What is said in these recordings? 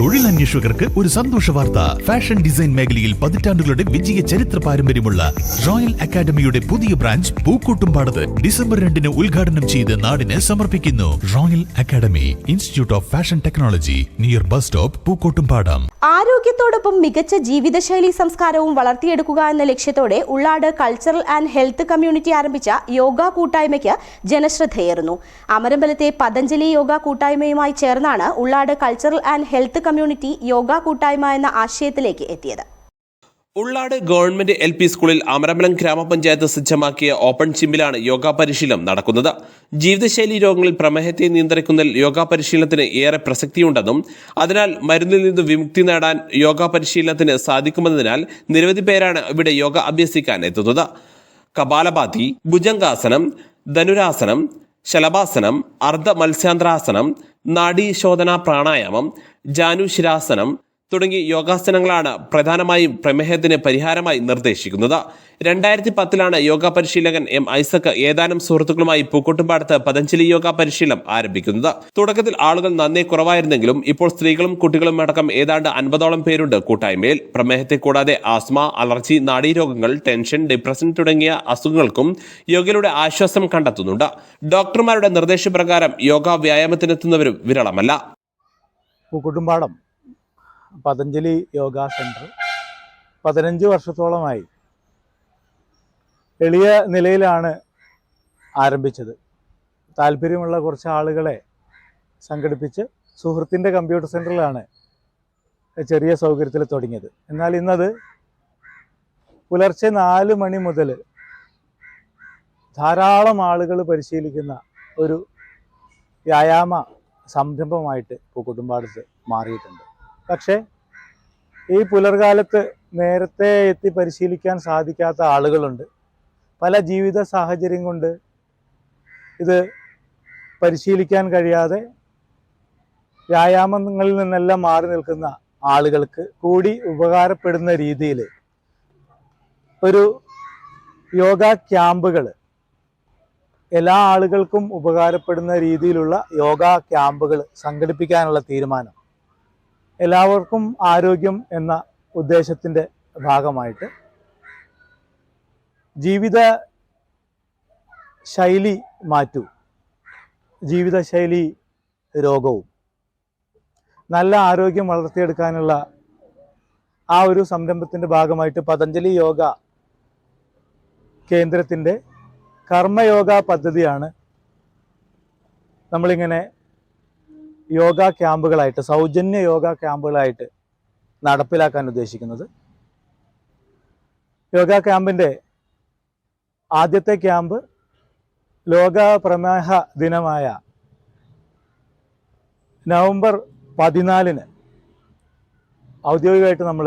തൊഴിലന്വേഷകർക്ക് ഒരു സന്തോഷ വാർത്ത. ഫാഷൻ ഡിസൈൻ മേഖലയിൽ പതിറ്റാണ്ടുകളുടെ വിജയ ചരിത്ര പാരമ്പര്യമുള്ള റോയൽ അക്കാദമിയുടെ പുതിയ ബ്രാഞ്ച് പൂക്കോട്ടുംപാടത്ത് ഡിസംബർ രണ്ടിന് ഉദ്ഘാടനം ചെയ്ത് നാടിന് സമർപ്പിക്കുന്നു. Royal academy institute of fashion technology near bus stop Pookkottumpadam. ആരോഗ്യത്തോടൊപ്പം മികച്ച ജീവിതശൈലി സംസ്കാരവും വളർത്തിയെടുക്കുക എന്ന ലക്ഷ്യത്തോടെ Ullad cultural and health community ആരംഭിച്ച യോഗ കൂട്ടായ്മയ്ക്ക് ജനശ്രദ്ധയേറുന്നു. അമരമ്പലത്തെ പതഞ്ജലി യോഗ കൂട്ടായ്മയുമായി ചേർന്നാണ് Ullad cultural and health community yoga കൂട്ടായ്മ എന്ന ആശയത്തിലേക്ക് എത്തിയത്. ഉള്ളാട് ഗവൺമെന്റ് എൽ പി സ്കൂളിൽ അമരമ്പലം ഗ്രാമപഞ്ചായത്ത് സജ്ജമാക്കിയ ഓപ്പൺ ജിമ്മിലാണ് യോഗ പരിശീലനം നടക്കുന്നത്. ജീവിതശൈലി രോഗങ്ങളിൽ പ്രമേഹത്തെ നിയന്ത്രിക്കുന്നതിൽ യോഗ പരിശീലനത്തിന് ഏറെ പ്രസക്തിയുണ്ടെന്നും അതിനാൽ മരുന്നിൽ നിന്ന് വിമുക്തി നേടാൻ യോഗ പരിശീലനത്തിന് സാധിക്കുമെന്നതിനാൽ നിരവധി പേരാണ് ഇവിടെ യോഗ അഭ്യസിക്കാൻ എത്തുന്നത്. കപാലഭാതി ഭുജംഗാസനം ധനുരാസനം ശലഭാസനം അർദ്ധ മത്സ്യാന്ത്രാസനം നാഡീശോധന പ്രാണായാമം ജാനുശിരാസനം തുടങ്ങി യോഗാസനങ്ങളാണ് പ്രധാനമായും പ്രമേഹത്തിന് പരിഹാരമായി നിർദ്ദേശിക്കുന്നത്. രണ്ടായിരത്തി പത്തിലാണ് യോഗ പരിശീലകൻ എം ഐസക് ഏതാനും സുഹൃത്തുക്കളുമായി പൂക്കോട്ടുംപാടത്ത് പതഞ്ജലി യോഗ പരിശീലനം ആരംഭിക്കുന്നത്. തുടക്കത്തിൽ ആളുകൾ നന്നേ കുറവായിരുന്നെങ്കിലും ഇപ്പോൾ സ്ത്രീകളും കുട്ടികളും അടക്കം ഏതാണ്ട് അൻപതോളം പേരുണ്ട് കൂട്ടായ്മയിൽ. പ്രമേഹത്തെ കൂടാതെ ആസ്മ അലർജി നാഡീരോഗങ്ങൾ ടെൻഷൻ ഡിപ്രഷൻ തുടങ്ങിയ അസുഖങ്ങൾക്കും യോഗയിലൂടെ ആശ്വാസം കണ്ടെത്തുന്നുണ്ട്. ഡോക്ടർമാരുടെ നിർദ്ദേശപ്രകാരം യോഗ വ്യായാമത്തിനെത്തുന്നവരും വിരളമല്ല. പൂക്കുട്ടുംപാടം പതഞ്ജലി യോഗ സെന്റർ പതിനഞ്ച് വർഷത്തോളമായി എളിയ നിലയിലാണ് ആരംഭിച്ചത്. താല്പര്യമുള്ള കുറച്ച് ആളുകളെ സംഘടിപ്പിച്ച് സുഹൃത്തിന്റെ കമ്പ്യൂട്ടർ സെന്ററിലാണ് ചെറിയ സൗകര്യത്തിൽ തുടങ്ങിയത്. എന്നാൽ ഇന്നത് പുലർച്ചെ നാല് മണി മുതൽ ധാരാളം ആളുകൾ പരിശീലിക്കുന്ന ഒരു വ്യായാമ സംരംഭമായിട്ട് പൂക്കുട്ടുംപാടത്ത് മാറിയിട്ടുണ്ട്. പക്ഷേ ഈ പുലർകാലത്ത് നേരത്തെ എത്തി പരിശീലിക്കാൻ സാധിക്കാത്ത ആളുകളുണ്ട്. പല ജീവിത സാഹചര്യം കൊണ്ട് ഇത് പരിശീലിക്കാൻ കഴിയാതെ വ്യായാമങ്ങളിൽ നിന്നെല്ലാം മാറി നിൽക്കുന്ന ആളുകൾക്ക് കൂടി ഉപകാരപ്പെടുന്ന രീതിയിൽ ഒരു യോഗ ക്യാമ്പുകൾ എല്ലാ ആളുകൾക്കും ഉപകാരപ്പെടുന്ന രീതിയിലുള്ള യോഗ ക്യാമ്പുകൾ സംഘടിപ്പിക്കാനുള്ള തീരുമാനം. എല്ലാവർക്കും ആരോഗ്യം എന്ന ഉദ്ദേശത്തിന്റെ ഭാഗമായിട്ട് ജീവിത ശൈലി മാറ്റൂ. ജീവിതശൈലി രോഗവും. നല്ല ആരോഗ്യം വളർത്തിയെടുക്കാനുള്ള ആ ഒരു സംരംഭത്തിന്റെ ഭാഗമായിട്ട് പതഞ്ജലി യോഗ കേന്ദ്രത്തിന്റെ കർമ്മയോഗ പദ്ധതിയാണ് നമ്മളിങ്ങനെ യോഗ ക്യാമ്പുകളായിട്ട് സൗജന്യ യോഗ ക്യാമ്പുകളായിട്ട് നടപ്പിലാക്കാൻ ഉദ്ദേശിക്കുന്നത്. യോഗ ക്യാമ്പിന്റെ ആദ്യത്തെ ക്യാമ്പ് ലോക പ്രമേഹ ദിനമായ നവംബർ പതിനാലിന് ഔദ്യോഗികമായിട്ട് നമ്മൾ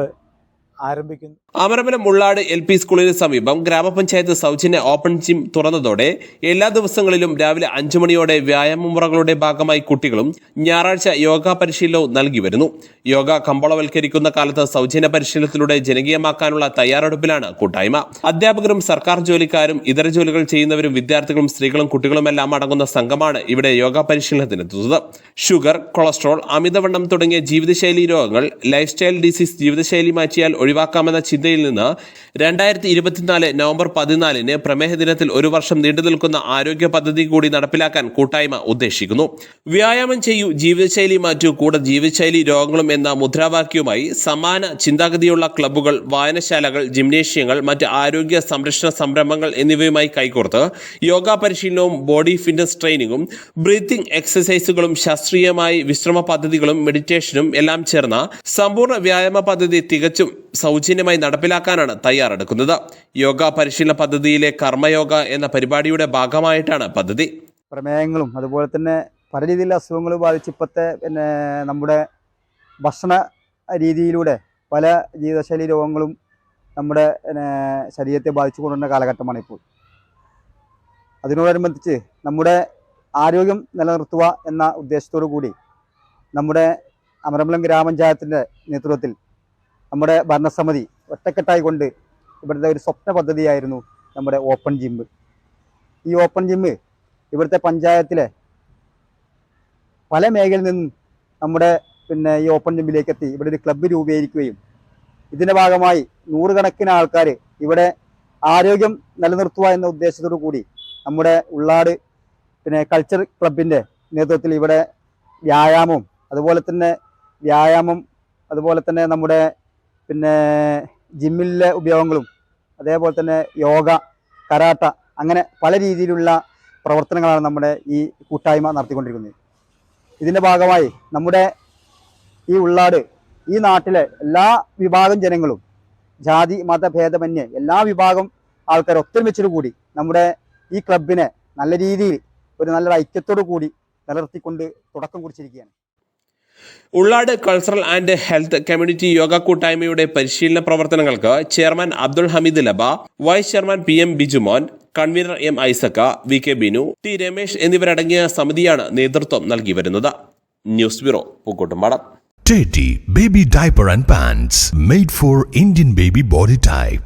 ആരംഭിക്കുന്നു. അമരമ്പലം മുള്ളാട് എൽ പി സ്കൂളിന് സമീപം ഗ്രാമപഞ്ചായത്ത് സൗജന്യ ഓപ്പൺ ജിം തുറന്നതോടെ എല്ലാ ദിവസങ്ങളിലും രാവിലെ അഞ്ചു മണിയോടെ വ്യായാമ മുറകളുടെ ഭാഗമായി കുട്ടികളും ഞായറാഴ്ച യോഗ പരിശീലനവും നൽകി വരുന്നു. യോഗ കമ്പോളവൽക്കരിക്കുന്ന കാലത്ത് സൗജന്യ പരിശീലനത്തിലൂടെ ജനകീയമാക്കാനുള്ള തയ്യാറെടുപ്പിലാണ് കൂട്ടായ്മ. അധ്യാപകരും സർക്കാർ ജോലിക്കാരും ഇതര ജോലികൾ ചെയ്യുന്നവരും വിദ്യാർത്ഥികളും സ്ത്രീകളും കുട്ടികളുമെല്ലാം അടങ്ങുന്ന സംഘമാണ് ഇവിടെ യോഗ പരിശീലനത്തിനെത്തുന്നത് ഷുഗർ കൊളസ്ട്രോൾ അമിതവണ്ണം തുടങ്ങിയ ജീവിതശൈലി രോഗങ്ങൾ ലൈഫ് സ്റ്റൈൽ ഡിസീസ് ജീവിതശൈലി മാറ്റിയാൽ ഒഴിവാക്കാമെന്ന ചിന്തയിൽ നിന്ന് രണ്ടായിരത്തി ഇരുപത്തിനാല് നവംബർ പതിനാലിന് പ്രമേഹ ദിനത്തിൽ ഒരു വർഷം നീണ്ടു നിൽക്കുന്ന ആരോഗ്യ പദ്ധതി കൂടി നടപ്പിലാക്കാൻ കൂട്ടായ്മ ഉദ്ദേശിക്കുന്നു. വ്യായാമം ചെയ്യൂ ജീവിതശൈലി മാറ്റൂ കൂടെ ജീവിതശൈലി രോഗങ്ങളും എന്ന മുദ്രാവാക്യവുമായി സമാന ചിന്താഗതിയുള്ള ക്ലബ്ബുകൾ വായനശാലകൾ ജിംനേഷ്യങ്ങൾ മറ്റ് ആരോഗ്യ സംരക്ഷണ സംരംഭങ്ങൾ എന്നിവയുമായി കൈകോർത്ത് യോഗ പരിശീലനവും ബോഡി ഫിറ്റ്നസ് ട്രെയിനിങ്ങും ബ്രീത്തിംഗ് എക്സസൈസുകളും ശാസ്ത്രീയമായി വിശ്രമ പദ്ധതികളും മെഡിറ്റേഷനും എല്ലാം ചേർന്ന സമ്പൂർണ വ്യായാമ പദ്ധതി തികച്ചും സൗജന്യമായി നടപ്പിലാക്കാനാണ് തയ്യാറെടുക്കുന്നത്. യോഗ പരിശീലന പദ്ധതിയിലെ കർമ്മയോഗ എന്ന പരിപാടിയുടെ ഭാഗമായിട്ടാണ് പദ്ധതി. പ്രമേയങ്ങളും അതുപോലെ തന്നെ പല രീതിയിലുള്ള അസുഖങ്ങൾ ബാധിച്ച് ഇപ്പോഴത്തെ പിന്നെ നമ്മുടെ ഭക്ഷണ രീതിയിലൂടെ പല ജീവിതശൈലി രോഗങ്ങളും നമ്മുടെ ശരീരത്തെ ബാധിച്ചു കൊണ്ടുവരുന്ന കാലഘട്ടമാണ് ഇപ്പോൾ. അതിനോടനുബന്ധിച്ച് നമ്മുടെ ആരോഗ്യം നിലനിർത്തുക എന്ന ഉദ്ദേശത്തോടു കൂടി നമ്മുടെ അമരമ്പലം ഗ്രാമപഞ്ചായത്തിന്റെ നേതൃത്വത്തിൽ നമ്മുടെ ഭരണസമിതി ഒറ്റക്കെട്ടായി കൊണ്ട് ഇവിടുത്തെ ഒരു സ്വപ്ന പദ്ധതിയായിരുന്നു നമ്മുടെ ഓപ്പൺ ജിമ്മ് ഈ ഓപ്പൺ ജിമ്മ് ഇവിടുത്തെ പഞ്ചായത്തിലെ പല മേഖലയിൽ നിന്നും നമ്മുടെ പിന്നെ ഈ ഓപ്പൺ ജിമ്മിലേക്ക് എത്തി. ഇവിടെ ഒരു ക്ലബ്ബ് രൂപീകരിക്കുകയും ഇതിന്റെ ഭാഗമായി നൂറുകണക്കിന് ആൾക്കാർ ഇവിടെ ആരോഗ്യം നിലനിർത്തുക എന്ന ഉദ്ദേശത്തോടു കൂടി നമ്മുടെ ഉള്ളാട് പിന്നെ കൾച്ചർ ക്ലബിന്റെ നേതൃത്വത്തിൽ ഇവിടെ വ്യായാമവും അതുപോലെ തന്നെ വ്യായാമം അതുപോലെ തന്നെ നമ്മുടെ പിന്നെ ജിമ്മിലെ ഉപയോഗങ്ങളും അതേപോലെ തന്നെ യോഗ കരാട്ട അങ്ങനെ പല രീതിയിലുള്ള പ്രവർത്തനങ്ങളാണ് നമ്മുടെ ഈ കൂട്ടായ്മ നടത്തിക്കൊണ്ടിരിക്കുന്നത്. ഇതിന്റെ ഭാഗമായി നമ്മുടെ ഈ ഉള്ളാട് ഈ നാട്ടിലെ എല്ലാ വിഭാഗം ജനങ്ങളും ജാതി മതഭേദമന്യേ എല്ലാ വിഭാഗം ആൾക്കാർ ഒത്തൊരുമിച്ചിട്ട് കൂടി നമ്മുടെ ഈ ക്ലബിനെ നല്ല രീതിയിൽ ഒരു നല്ലൊരു ഐക്യത്തോടു കൂടി നിലനിർത്തിക്കൊണ്ട് തുടക്കം കുറിച്ചിരിക്കുകയാണ്. Ullad cultural and health community yoga കൂട്ടായ്മയുടെ പരിശീലന പ്രവർത്തനങ്ങൾക്ക് chairman Abdul Hameed ലബ vice chairman P M Bijumon convener M Isaac V K Binu T Ramesh എന്നിവരടങ്ങിയ സമിതിയാണ് നേതൃത്വം നൽകി വരുന്നത് news bureau Pookkottumpadam Teddy Baby Diaper and Pants made for Indian baby body type.